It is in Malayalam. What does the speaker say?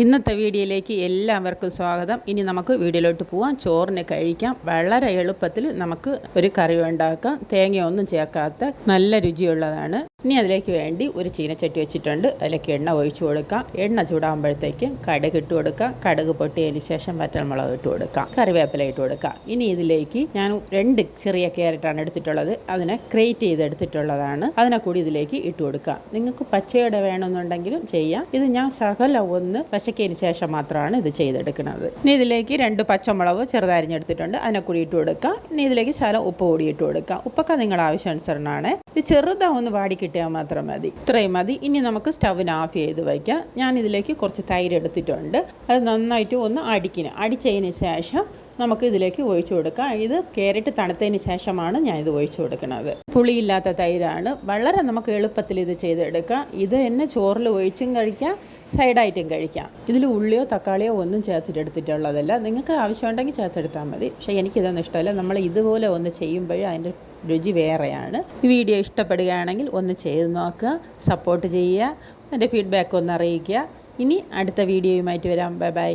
ഇന്നത്തെ വീഡിയോയിലേക്ക് എല്ലാവർക്കും സ്വാഗതം. ഇനി നമുക്ക് വീഡിയോയിലോട്ട് പോവാം. ചോറിന് കഴിക്കാം. വളരെ എളുപ്പത്തിൽ നമുക്ക് ഒരു കറി ഉണ്ടാക്കാം. തേങ്ങയൊന്നും ചേർക്കാത്ത നല്ല രുചിയുള്ളതാണ്. ഇനി അതിലേക്ക് വേണ്ടി ഒരു ചീനച്ചട്ടി വെച്ചിട്ടുണ്ട്. അതിലേക്ക് എണ്ണ ഒഴിച്ചു കൊടുക്കാം. എണ്ണ ചൂടാകുമ്പോഴത്തേക്കും കടുക് ഇട്ട് കൊടുക്കാം. കടുക് പൊട്ടിയതിന് ശേഷം വറ്റൽമുളക് ഇട്ട് കൊടുക്കാം. കറിവേപ്പില ഇട്ട് കൊടുക്കാം. ഇനി ഇതിലേക്ക് ഞാൻ രണ്ട് ചെറിയ ക്യാരറ്റാണ് എടുത്തിട്ടുള്ളത്. അതിനെ ക്രേറ്റ് ചെയ്ത് എടുത്തിട്ടുള്ളതാണ് അതിനെ കൂടി ഇതിലേക്ക് ഇട്ട് കൊടുക്കാം. നിങ്ങൾക്ക് പച്ചയുടെ വേണമെന്നുണ്ടെങ്കിലും ചെയ്യാം. ഇത് ഞാൻ സകല ഒന്ന് പശക്കിയതിന് ശേഷം മാത്രമാണ് ഇത് ചെയ്തെടുക്കുന്നത്. ഇനി ഇതിലേക്ക് രണ്ട് പച്ചമുളക് ചെറുതരിഞ്ഞെടുത്തിട്ടുണ്ട്. അതിനെ കൂടി ഇട്ട് കൊടുക്കാം. ഇനി ഇതിലേക്ക് ശകലം ഉപ്പ് കൂടി ഇട്ട് കൊടുക്കാം. ഉപ്പൊക്കെ നിങ്ങളുടെ ആവശ്യാനുസരണമാണ്. ഇത് ചെറുതാ ഒന്ന് വാടി കിട്ടിയാൽ മാത്രം മതി. ഇത്രയും മതി. ഇനി നമുക്ക് സ്റ്റവിന് ഓഫ് ചെയ്ത് വയ്ക്കാം. ഞാൻ ഇതിലേക്ക് കുറച്ച് തൈര് എടുത്തിട്ടുണ്ട്. അത് നന്നായിട്ട് ഒന്ന് അടിക്കണം. അടിച്ചതിന് ശേഷം നമുക്ക് ഇതിലേക്ക് ഒഴിച്ചു കൊടുക്കാം. ഇത് ക്യാരറ്റ് തണുത്തതിന് ശേഷമാണ് ഞാൻ ഇത് ഒഴിച്ചു കൊടുക്കുന്നത്. പുളിയില്ലാത്ത തൈരാണ്. വളരെ നമുക്ക് എളുപ്പത്തിൽ ഇത് ചെയ്തെടുക്കാം. ഇത് തന്നെ ചോറിൽ ഒഴിച്ചും കഴിക്കാം സൈഡായിട്ടും കഴിക്കാം. ഇതിൽ ഉള്ളിയോ തക്കാളിയോ ഒന്നും ചേർത്തിട്ടെടുത്തിട്ടുള്ളതല്ല. നിങ്ങൾക്ക് ആവശ്യമുണ്ടെങ്കിൽ ചേർത്തെടുത്താൽ മതി. പക്ഷേ എനിക്കിതൊന്നും ഇഷ്ടമല്ല. നമ്മൾ ഇതുപോലെ ഒന്ന് ചെയ്യുമ്പോൾ അതിന്റെ രുചി വേറെയാണ്. ഈ വീഡിയോ ഇഷ്ടപ്പെടുകയാണെങ്കിൽ ഒന്ന് ചെയ്ത് നോക്കുക സപ്പോർട്ട് ചെയ്യുക എന്റെ ഫീഡ്ബാക്ക് ഒന്ന് അറിയിക്കുക. ഇനി അടുത്ത വീഡിയോയുമായിട്ട് വരാം. Bye bye.